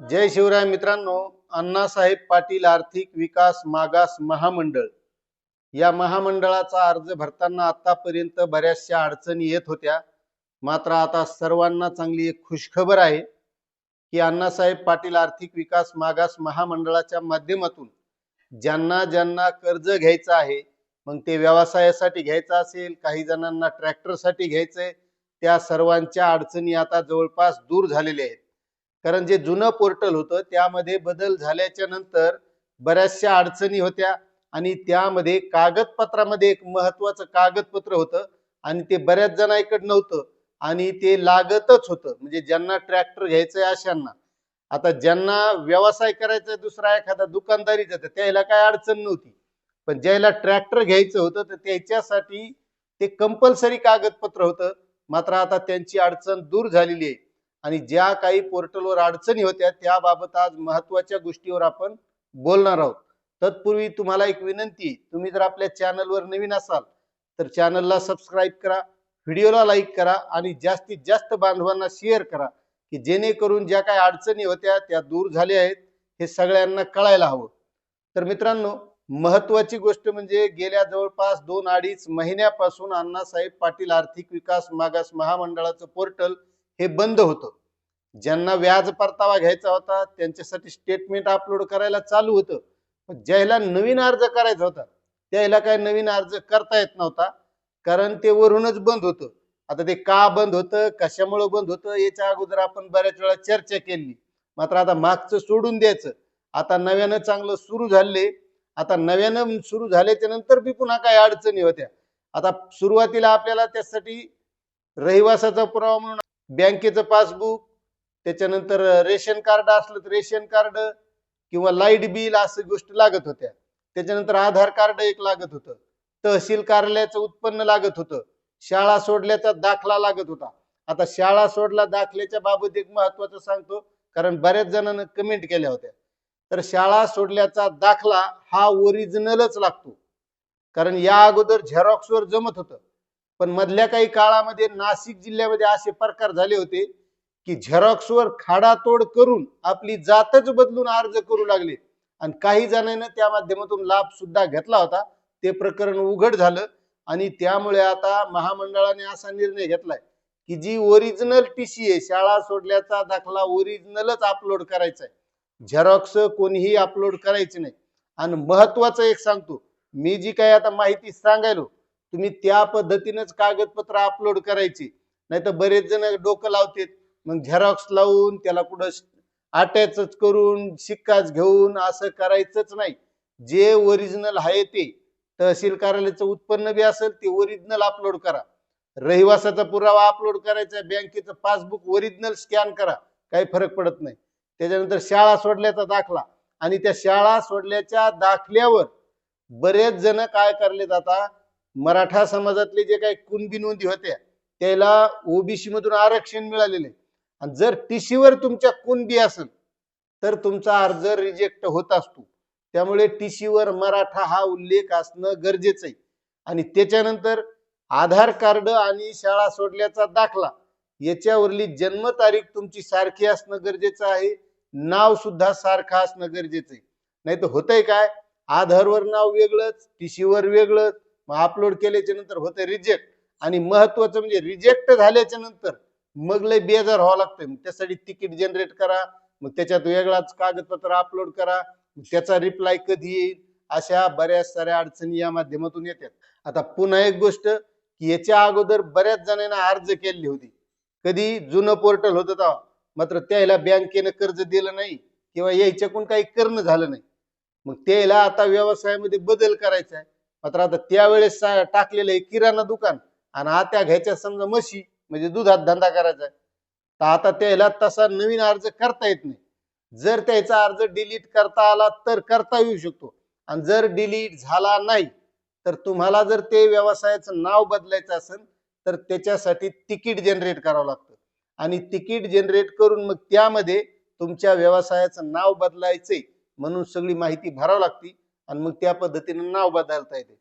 जय शिवराय मित्रांनो अण्णासाहेब पाटील आर्थिक विकास मागास महामंडळ. या महामंडळाचा अर्ज भरताना आतापर्यंत बऱ्याचशा अडचणी येत होत्या. मात्र आता सर्वांना चांगली एक खुशखबर आहे की अण्णासाहेब पाटील आर्थिक विकास मागास महामंडळाच्या माध्यमातून ज्यांना ज्यांना कर्ज घ्यायचं आहे मग ते व्यवसायासाठी घ्यायचं असेल काही जणांना ट्रॅक्टरसाठी घ्यायचंय त्या सर्वांच्या अडचणी आता जवळपास दूर झालेल्या आहेत. कारण जे जुनं पोर्टल होतं त्यामध्ये बदल झाल्याच्यानंतर बऱ्याचशा अडचणी होत्या आणि त्यामध्ये कागदपत्रामध्ये एक महत्वाचं कागदपत्र होतं आणि ते बऱ्याच जणांकडे नव्हतं आणि ते लागतच होतं. म्हणजे ज्यांना ट्रॅक्टर घ्यायचंय अशांना. आता ज्यांना व्यवसाय करायचा दुसरा एखादा दुकानदारीचा तर त्याला काय अडचण नव्हती. पण ज्याला ट्रॅक्टर घ्यायचं होतं तर त्याच्यासाठी ते कंपल्सरी कागदपत्र होतं. मात्र आता त्यांची अडचण दूर झालेली आहे. आणि ज्या काही पोर्टलवर अडचणी होत्या त्याबाबत आज महत्त्वाच्या गोष्टीवर आपण बोलणार आहोत. तत्पूर्वी तुम्हाला एक विनंती तुम्ही जर आपल्या चॅनलवर नवीन असाल तर चॅनलला सबस्क्राईब करा व्हिडिओला लाईक करा आणि जास्तीत जास्त बांधवांना शेअर करा की जेणेकरून ज्या काही अडचणी होत्या त्या दूर झाल्या आहेत हे सगळ्यांना कळायला हवं. तर मित्रांनो महत्वाची गोष्ट म्हणजे गेल्या जवळपास दोन अडीच महिन्यापासून अण्णासाहेब पाटील आर्थिक विकास मागास महामंडळाचं पोर्टल हे बंद होतं. ज्यांना व्याज परतावा घ्यायचा होता त्यांच्यासाठी स्टेटमेंट अपलोड करायला चालू होतं. ज्याला नवीन अर्ज करायचा होता त्याला काय नवीन अर्ज करता येत नव्हता कारण ते वरूनच बंद होतं. आता ते का बंद होतं कशामुळे बंद होतं याच्या अगोदर आपण बऱ्याच वेळा चर्चा केली. मात्र आता मागचं सोडून द्यायचं. आता नव्यानं चांगलं सुरू झाले आता नव्यानं सुरू झाल्याच्यानंतर बी पुन्हा काही अडचणी होत्या. आता सुरुवातीला आपल्याला त्यासाठी रहिवासाचा पुरावा म्हणून बँकेचं पासबुक त्याच्यानंतर रेशन कार्ड असलं तर रेशन कार्ड किंवा लाइट बिल असं गोष्ट लागत होत्या. त्याच्यानंतर आधार कार्ड एक लागत होतं. तहसील कार्यालयाचं उत्पन्न लागत होतं. शाळा सोडल्याचा दाखला लागत होता. आता शाळा सोडला दाखल्याच्या बाबत एक महत्वाचं सांगतो कारण बऱ्याच जणांना कमेंट केल्या होत्या. तर शाळा सोडल्याचा दाखला हा ओरिजिनलच लागतो. कारण या अगोदर झेरॉक्सवर जमत होतं. पण मधल्या काही काळामध्ये नाशिक जिल्ह्यामध्ये असे प्रकार झाले होते की झेरॉक्सवर खाडातोड करून आपली जातच बदलून अर्ज करू लागले. आणि काही जणांना त्या माध्यमातून लाभ सुद्धा घेतला होता. ते प्रकरण उघड झालं आणि त्यामुळे आता महामंडळाने असा निर्णय घेतलाय की जी ओरिजिनल टीसी आहे शाळा सोडल्याचा दाखला ओरिजिनलच अपलोड करायचा आहे. झेरॉक्स कोणीही अपलोड करायचे नाही. आणि महत्वाचं एक सांगतो मी जी काही आता माहिती सांगायलो तुम्ही त्या पद्धतीनेच कागदपत्र अपलोड करायची. नाही तर बरेच जण डोकं लावतात. मग झेरॉक्स लावून त्याला कुठं अटॅच करून शिक्काच घेऊन असं करायचंच नाही. जे ओरिजिनल आहे ते. तहसील कार्यालयाचं उत्पन्न बी असेल ते ओरिजिनल अपलोड करा. रहिवासाचा पुरावा अपलोड करायचा बँकेचं पासबुक ओरिजिनल स्कॅन करा. काही फरक पडत नाही. त्याच्यानंतर शाळा सोडल्याचा दाखला. आणि त्या शाळा सोडल्याच्या दाखल्यावर बरेच जण काय करले जाता मराठा समाजातले जे काही कुणबी नोंदी होत्या त्याला ओबीसी मधून आरक्षण मिळालेले आणि जर टीसीवर तुमच्या कुणबी असेल तर तुमचा अर्ज रिजेक्ट होत असतो. त्यामुळे टीसीवर मराठा हा उल्लेख असणं गरजेचं आहे. आणि त्याच्यानंतर आधार कार्ड आणि शाळा सोडल्याचा दाखला याच्यावरली जन्मतारीख तुमची सारखी असणं गरजेचं आहे. नाव सुद्धा सारखं असणं गरजेचं आहे. नाही तर होतंय काय? आधारवर नाव वेगळंच टीसीवर वेगळंच. मग अपलोड केल्याच्यानंतर होतं रिजेक्ट आणि महत्वाचं म्हणजे रिजेक्ट झाल्याच्यानंतर मग लय बेजार व्हावं लागतंय. मग त्यासाठी तिकीट जनरेट करा. मग त्याच्यात वेगळाच कागदपत्र अपलोड करा. त्याचा रिप्लाय कधी येईल? अशा बऱ्याच साऱ्या अडचणी या माध्यमातून येतात. आता पुन्हा एक गोष्ट की याच्या अगोदर बऱ्याच जणांना अर्ज केलेली होती. कधी? जुनं पोर्टल होतं तेव्हा. मात्र त्याला बँकेनं कर्ज दिलं नाही किंवा याच्याकून काही करणं झालं नाही. मग त्याला आता व्यवसायामध्ये बदल करायचा आहे. मात्र आता त्यावेळेस टाकलेलं आहे किराणा दुकान. आणि आता घ्यायच्या समजा म्हशी म्हणजे दुधात धंदा करायचा आहे. तर आता त्याला तसा नवीन अर्ज करता येत नाही. जर त्याचा अर्ज डिलीट करता आला तर करता येऊ शकतो. आणि जर डिलीट झाला नाही तर तुम्हाला जर ते व्यवसायाचं नाव बदलायचं असेल तर त्याच्यासाठी तिकीट जनरेट करावं लागतं. आणि तिकीट जनरेट करून मग त्यामध्ये तुमच्या व्यवसायाचं नाव बदलायचंय म्हणून सगळी माहिती भरावं लागते. आणि मग त्या पद्धतीने नाव बदलता येते.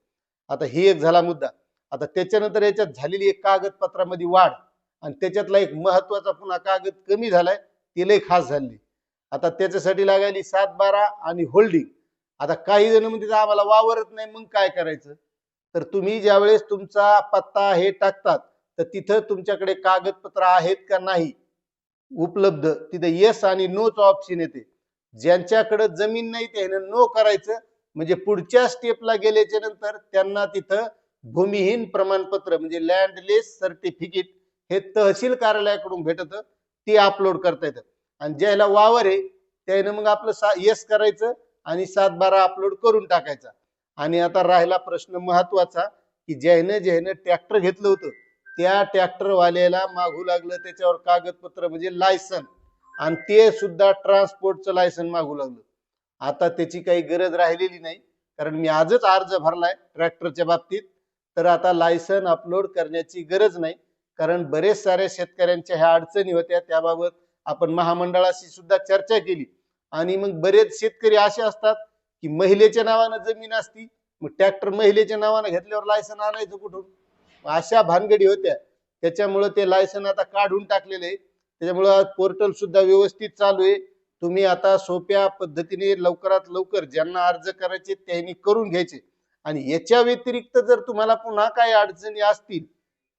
आता ही एक झाला मुद्दा. आता त्याच्यानंतर याच्यात झालेली एक कागदपत्रामध्ये वाढ आणि त्याच्यातला एक महत्त्वाचा पुन्हा कागद कमी झालाय ती लय खास झाली आता त्याच्यासाठी लागायली सात बारा आणि होल्डिंग आता काही जण म्हणतात आम्हाला वावरत नाही मग काय करायचं? तर तुम्ही ज्यावेळेस तुमचा पत्ता हे टाकतात तर तिथं तुमच्याकडे कागदपत्र आहेत का नाही उपलब्ध? तिथे येस आणि नोच ऑप्शन येते. ज्यांच्याकडे जमीन नाही त्यानं नो करायचं. म्हणजे पुढच्या स्टेपला गेल्याच्यानंतर त्यांना तिथं भूमिहीन प्रमाणपत्र म्हणजे लँडलेस सर्टिफिकेट हे तहसील कार्यालयाकडून भेटत ते अपलोड करता येतं. आणि ज्याला वावर आहे त्यानं मग आपलं सा येस करायचं आणि सात बारा अपलोड करून टाकायचा. आणि आता राहिला प्रश्न महत्त्वाचा की ज्यानं ज्यानं ट्रॅक्टर घेतलं होतं त्या ट्रॅक्टरवाल्याला मागू लागलं त्याच्यावर कागदपत्र म्हणजे लायसन आणि ते सुद्धा ट्रान्सपोर्टचं लायसन मागू लागलं. आता त्याची काही गरज राहिलेली नाही. कारण मी आजच अर्ज भरलाय ट्रॅक्टरच्या बाबतीत. तर आता लायसन अपलोड करण्याची गरज नाही. कारण बरेच साऱ्या शेतकऱ्यांच्या ह्या अडचणी होत्या. त्याबाबत आपण महामंडळाशी सुद्धा चर्चा केली. आणि मग बरेच शेतकरी असे असतात की महिलेच्या नावानं जमीन असती मग ट्रॅक्टर महिलेच्या नावानं घेतल्यावर लायसन आणायचं कुठून? अशा भानगडी होत्या. त्याच्यामुळं ते लायसन आता काढून टाकलेले आहे. त्याच्यामुळं पोर्टल सुद्धा व्यवस्थित चालू आहे. तुम्ही आता सोप्या पद्धतीने लवकरात लवकर ज्यांना अर्ज करायचे त्यांनी करून घ्यायचे आणि याच्या व्यतिरिक्त जर तुम्हाला पुन्हा काही अडचणी असतील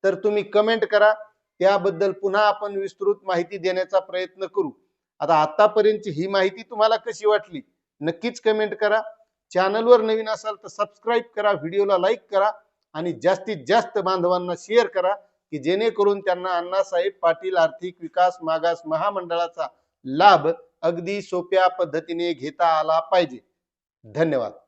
तर तुम्ही कमेंट करा. त्याबद्दल पुन्हा आपण विस्तृत माहिती देण्याचा प्रयत्न करू. आता आतापर्यंतची ही माहिती तुम्हाला कशी वाटली नक्कीच कमेंट करा. चॅनलवर नवीन असाल तर सबस्क्राईब करा व्हिडिओला लाईक करा आणि जास्तीत जास्त बांधवांना शेअर करा की जेणेकरून त्यांना अण्णासाहेब पाटील आर्थिक विकास मागास महामंडळाचा लाभ अगदी सोप्या पद्धतीने घेता आला पाहिजे. धन्यवाद.